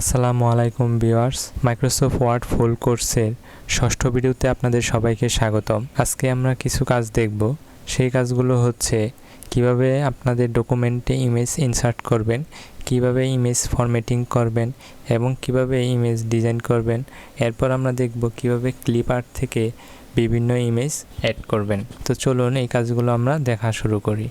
আসসালামু আলাইকুম viewers Microsoft word ফুল কোর্সের ষষ্ঠ ভিডিওতে আপনাদের সবাইকে স্বাগতম। আজকে আমরা কিছু কাজ দেখব। সেই কাজগুলো হচ্ছে কীভাবে আপনাদের ডকুমেন্টে ইমেজ ইনসার্ট করবেন, কীভাবে ইমেজ ফরম্যাটিং করবেন এবং কীভাবে ইমেজ ডিজাইন করবেন। এরপর আমরা দেখব কীভাবে ক্লিপ আর্ট থেকে বিভিন্ন ইমেজ অ্যাড করবেন। তো চলুন এই কাজগুলো আমরা দেখা শুরু করি।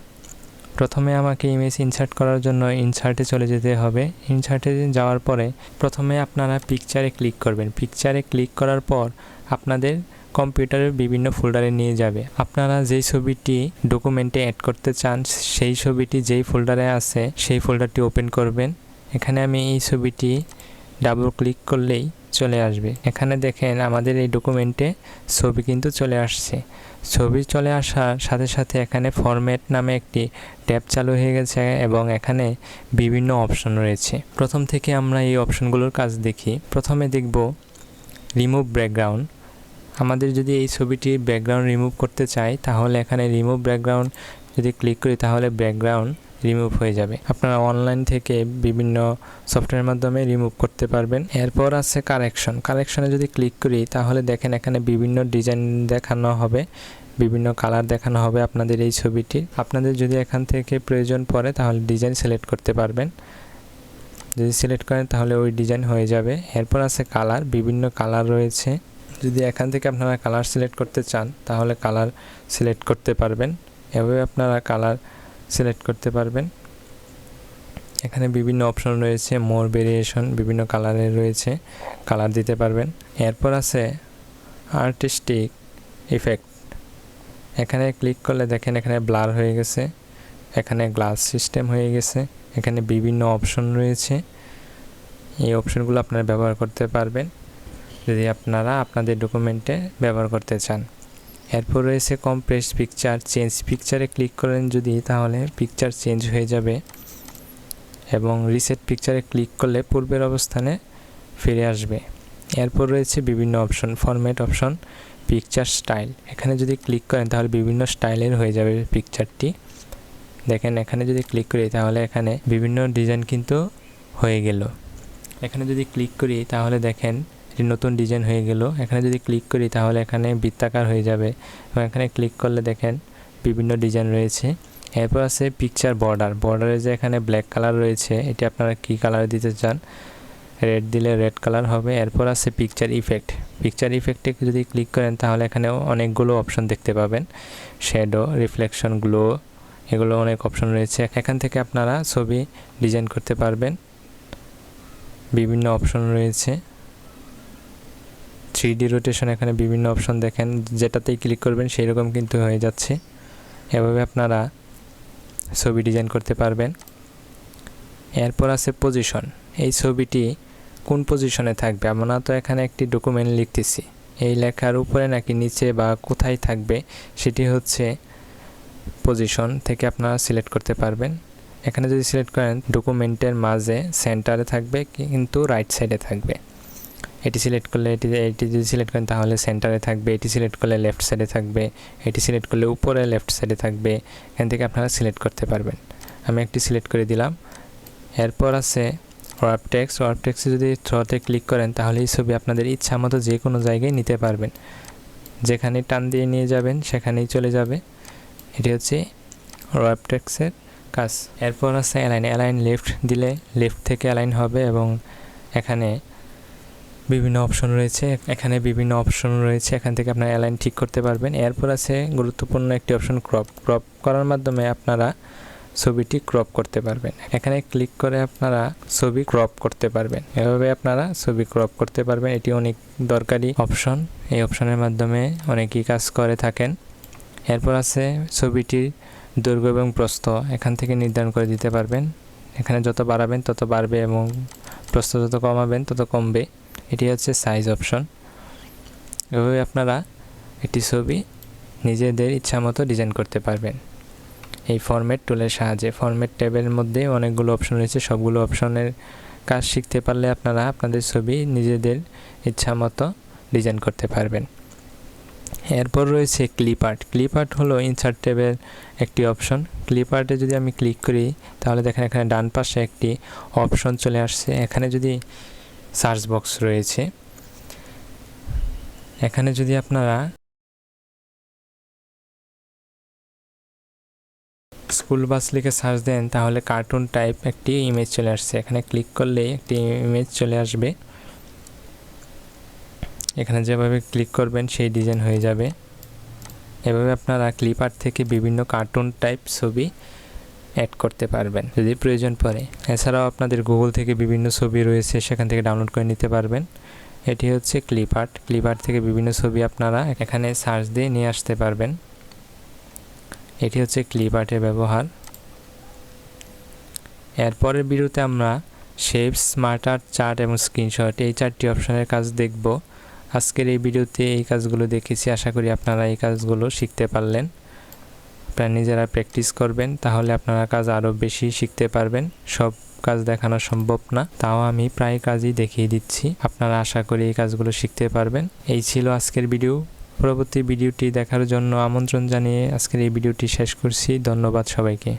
প্রথমে আমাকে ইমেজ ইনসার্ট করার জন্য ইনসার্টে চলে যেতে হবে। ইনসার্টে যাওয়ার পরে প্রথমে আপনারা পিকচারে ক্লিক করবেন। পিকচারে ক্লিক করার পর আপনাদের কম্পিউটারের বিভিন্ন ফোল্ডারে নিয়ে যাবে। আপনারা যেই ছবিটি ডকুমেন্টে অ্যাড করতে চান, সেই ছবিটি যেই ফোল্ডারে আছে, সেই ফোল্ডারটি ওপেন করবেন। এখানে আমি এই ছবিটি ডাবল ক্লিক করলেই চলে আসবে। এখানে দেখেন আমাদের এই ডকুমেন্টে ছবি কিন্তু চলে আসছে। ছবি চলে আসার সাথে সাথে এখানে ফরম্যাট নামে একটি ট্যাব চালু হয়ে গেছে এবং এখানে বিভিন্ন অপশন রয়েছে। প্রথম থেকে আমরা এই অপশনগুলোর কাজ দেখি। প্রথমে দেখব রিমুভ ব্যাকগ্রাউন্ড আমাদের যদি এই ছবিটির ব্যাকগ্রাউন্ড রিমুভ করতে চাই, তাহলে এখানে রিমুভ ব্যাকগ্রাউন্ড যদি ক্লিক করি, তাহলে ব্যাকগ্রাউন্ড রিমুভ হয়ে যাবে। আপনারা অনলাইন থেকে বিভিন্ন সফটওয়্যারের মাধ্যমে রিমুভ করতে পারবেন। এরপর আছে কারেকশন কারেকশনে যদি ক্লিক করি, তাহলে দেখেন এখানে বিভিন্ন ডিজাইন দেখানো হবে, বিভিন্ন কালার দেখানো হবে আপনাদের এই ছবিটি। আপনাদের যদি এখান থেকে প্রয়োজন পড়ে, তাহলে ডিজাইন সিলেক্ট করতে পারবেন। যদি সিলেক্ট করেন, তাহলে ওই ডিজাইন হয়ে যাবে। এরপর আছে কালার বিভিন্ন কালার রয়েছে। যদি এখান থেকে আপনারা কালার সিলেক্ট করতে চান, তাহলে কালার সিলেক্ট করতে পারবেন। এভাবে আপনারা কালার সিলেক্ট করতে পারবেন। এখানে বিভিন্ন অপশন রয়েছে মোর ভেরিয়েশন বিভিন্ন কালারের রয়েছে কালার দিতে পারবেন। এরপর আছে আর্টিস্টিক ইফেক্ট এখানে ক্লিক করলে দেখেন এখানে ব্লার হয়ে গেছে, এখানে গ্লাস সিস্টেম হয়ে গেছে, এখানে বিভিন্ন অপশন রয়েছে। এই অপশনগুলো আপনারা ব্যবহার করতে পারবেন। যদি আপনারা আপনাদের ডকুমেন্টে ব্যবহার করতে চান। এরপর রয়েছে কম্প্রেস পিকচার চেঞ্জ পিকচারে ক্লিক করেন যদি, তাহলে পিকচার চেঞ্জ হয়ে যাবে। এবং রিসেট পিকচারে ক্লিক করলে পূর্বের অবস্থানে ফিরে আসবে। এরপর রয়েছে বিভিন্ন option format option picture style এখানে যদি ক্লিক করেন, তাহলে বিভিন্ন স্টাইলের হয়ে যাবে পিকচারটি দেখেন, এখানে যদি ক্লিক করি, তাহলে এখানে বিভিন্ন ডিজাইন কিন্তু হয়ে গেল। এখানে যদি ক্লিক করি, তাহলে দেখেন এটি নতুন ডিজাইন হয়ে গেল, এখানে যদি ক্লিক করি তাহলে এখানে বৃত্তাকার হয়ে যাবে এবং এখানে ক্লিক করলে দেখেন বিভিন্ন ডিজাইন রয়েছে। এরপর আছে পিকচার বর্ডার বর্ডারে যে এখানে ব্ল্যাক কালার রয়েছে, এটি আপনারা কী কালার দিতে চান? রেড দিলে রেড কালার হবে। এরপর আছে পিকচার ইফেক্ট পিকচার ইফেক্টে যদি ক্লিক করেন তাহলে এখানে অনেকগুলো অপশন দেখতে পাবেন। শ্যাডো রিফ্লেকশন গ্লো এগুলো অনেক অপশন রয়েছে। এখান থেকে আপনারা ছবি ডিজাইন করতে পারবেন। বিভিন্ন অপশন রয়েছে। থ্রি ডি রোটেশন এখানে বিভিন্ন অপশন দেখেন, যেটাতেই ক্লিক করবেন সেই রকম কিন্তু হয়ে যাচ্ছে। এভাবে আপনারা ছবি ডিজাইন করতে পারবেন। এরপর আছে পজিশন। এই ছবিটি কোন পজিশনে থাকবে? আমরা তো এখানে একটি ডকুমেন্ট লিখতেছি। এই লেখার উপরে নাকি নিচে বা কোথায় থাকবে সেটি হচ্ছে পজিশন থেকে আপনারা সিলেক্ট করতে পারবেন। এখানে যদি সিলেক্ট করেন, ডকুমেন্টের মাঝে সেন্টারে থাকবে, কিন্তু রাইট সাইডে থাকবে। এটি সিলেক্ট করলে এটি এটি যদি সিলেক্ট করেন তাহলে সেন্টারে থাকবে, এটি সিলেক্ট করলে লেফট সাইডে থাকবে, এটি সিলেক্ট করলে উপরে লেফট সাইডে থাকবে, এখান থেকে আপনারা সিলেক্ট করতে পারবেন। আমি একটি সিলেক্ট করে দিলাম। এরপর আছে ওয়ার্প টেক্স ওয়ার্প টেক্সে যদি থ্রোতে ক্লিক করেন তাহলে এই ছবি আপনাদের ইচ্ছা মতো যে কোনো জায়গায় নিতে পারবেন। যেখানে টান দিয়ে নিয়ে যাবেন সেখানেই চলে যাবে। এটি হচ্ছে ওয়ার্প টেক্সের কাজ। এরপর আছে অ্যালাইন অ্যালাইন লেফট দিলে লেফট থেকে অ্যালাইন হবে এবং এখানে বিভিন্ন অপশন রয়েছে। এখানে বিভিন্ন অপশন রয়েছে। এখান থেকে আপনারা অ্যালাইন ঠিক করতে পারবেন। এরপর আছে গুরুত্বপূর্ণ একটি অপশন ক্রপ ক্রপ করার মাধ্যমে আপনারা ছবিটি ক্রপ করতে পারবেন। এখানে ক্লিক করে আপনারা ছবি ক্রপ করতে পারবেন। এভাবে আপনারা ছবি ক্রপ করতে পারবেন। এটি অনেক দরকারি অপশন এই অপশনের মাধ্যমে অনেকেই কাজ করে থাকেন। এরপর আছে ছবিটির দৈর্ঘ্য এবং প্রস্থ। এখান থেকে নির্ধারণ করে দিতে পারবেন। এখানে যত বাড়াবেন তত বাড়বে এবং প্রস্থ যত কমাবেন তত কমবে। এটি হচ্ছে সাইজ অপশন এভাবে আপনারা একটি ছবি নিজেদের ইচ্ছা মতো ডিজাইন করতে পারবেন। এই ফরম্যাট টুলের সাহায্যে ফরম্যাট ট্যাবের মধ্যে অনেকগুলো অপশন রয়েছে। সবগুলো অপশনের কাজ শিখতে পারলে আপনারা আপনাদের ছবি নিজেদের ইচ্ছা মতো ডিজাইন করতে পারবেন। এরপর রয়েছে ক্লিপ আর্ট ক্লিপ আর্ট হলো ইনসার্ট ট্যাবের একটি অপশন ক্লিপ আর্টে যদি আমি ক্লিক করি, তাহলে দেখেন এখানে ডান পাশে একটি অপশন চলে আসছে। এখানে যদি সার্চ বক্স রয়েছে। এখানে যদি আপনারা স্কুল বাস লিখে সার্চ দেন, তাহলে কার্টুন টাইপ একটি ইমেজ চলে আসছে। এখানে ক্লিক করলে একটি ইমেজ চলে আসবে। এখানে যেভাবে ক্লিক করবেন, সেই ডিজাইন হয়ে যাবে। এভাবে আপনারা ক্লিপার থেকে বিভিন্ন কার্টুন টাইপ ছবি অ্যাড করতে পারবেন। যদি প্রয়োজন পড়ে। এছাড়াও আপনাদের গুগল থেকে বিভিন্ন ছবি রয়েছে, সেখান থেকে ডাউনলোড করে নিতে পারবেন। এটি হচ্ছে ক্লিপার্ট ক্লিপার্ট থেকে বিভিন্ন ছবি আপনারা এখানে সার্চ দিয়ে নিয়ে আসতে পারবেন। এটি হচ্ছে ক্লিপার্টের ব্যবহার। এরপরের ভিডিওতে আমরা শেপস স্মার্টার চার্ট এবং স্ক্রিনশট এই চারটি অপশনের কাজ দেখব। আজকের এই ভিডিওতে এই কাজগুলো দেখেছি। আশা করি আপনারা এই কাজগুলো শিখতে পারলেন। আপনারা নিজেরা প্র্যাকটিস করবেন, তাহলে আপনারা কাজ আরও বেশি শিখতে পারবেন। সব কাজ দেখানো সম্ভব না, তাও আমি প্রায় কাজই দেখিয়ে দিচ্ছি। আপনারা আশা করি এই কাজগুলো শিখতে পারবেন। এই ছিল আজকের ভিডিও পরবর্তী ভিডিওটি দেখার জন্য আমন্ত্রণ জানিয়ে আজকের এই ভিডিওটি শেষ করছি। ধন্যবাদ সবাইকে।